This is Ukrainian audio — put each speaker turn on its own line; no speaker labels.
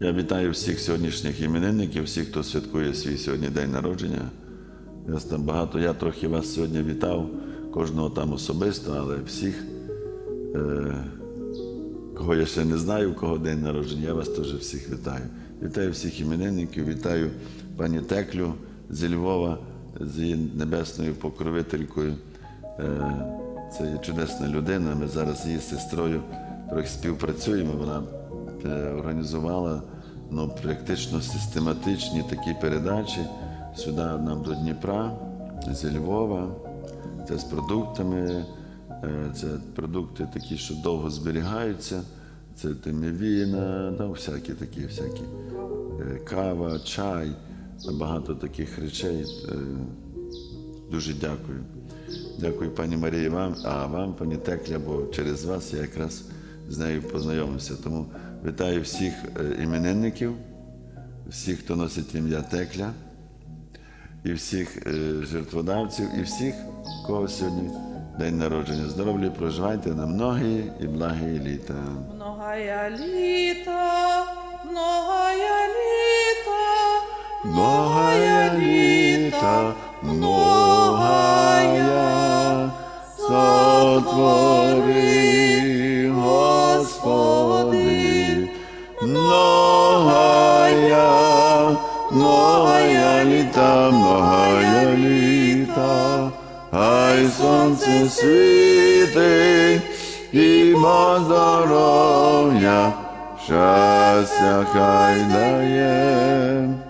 Я вітаю всіх сьогоднішніх іменинників, всіх, хто святкує свій сьогодні день народження. Вас там багато. Я трохи вас сьогодні вітав, кожного там особисто, але всіх, е, кого я ще не знаю, у кого день народження, я вас теж всіх вітаю. Вітаю всіх іменинників, вітаю пані Теклю зі Львова, з її небесною покровителькою. Е, Це чудесна людина. Ми зараз з її сестрою трохи співпрацюємо. Вона організувала ну, практично систематичні такі передачі сюди нам до Дніпра, зі Львова. Це з продуктами. е, Це продукти такі, що довго зберігаються. Це темівіна, ну, всякі такі, всякі. Е, Кава, чай, багато таких речей. Е, Дуже дякую. Дякую, пані Марії, вам, а вам, пані Текля, бо через вас я якраз з нею познайомився. Тому вітаю всіх е, іменинників, всіх, хто носить ім'я Текля, і всіх е, жертводавців, і всіх, кого сьогодні день народження. Здоров'я проживайте на многі і благі літа.
Многая літа, многая літа,
Многая літа, многая, сотвори, многая, літа, многая літа, хай сонце світить, і здоров'я, щастя хай дає.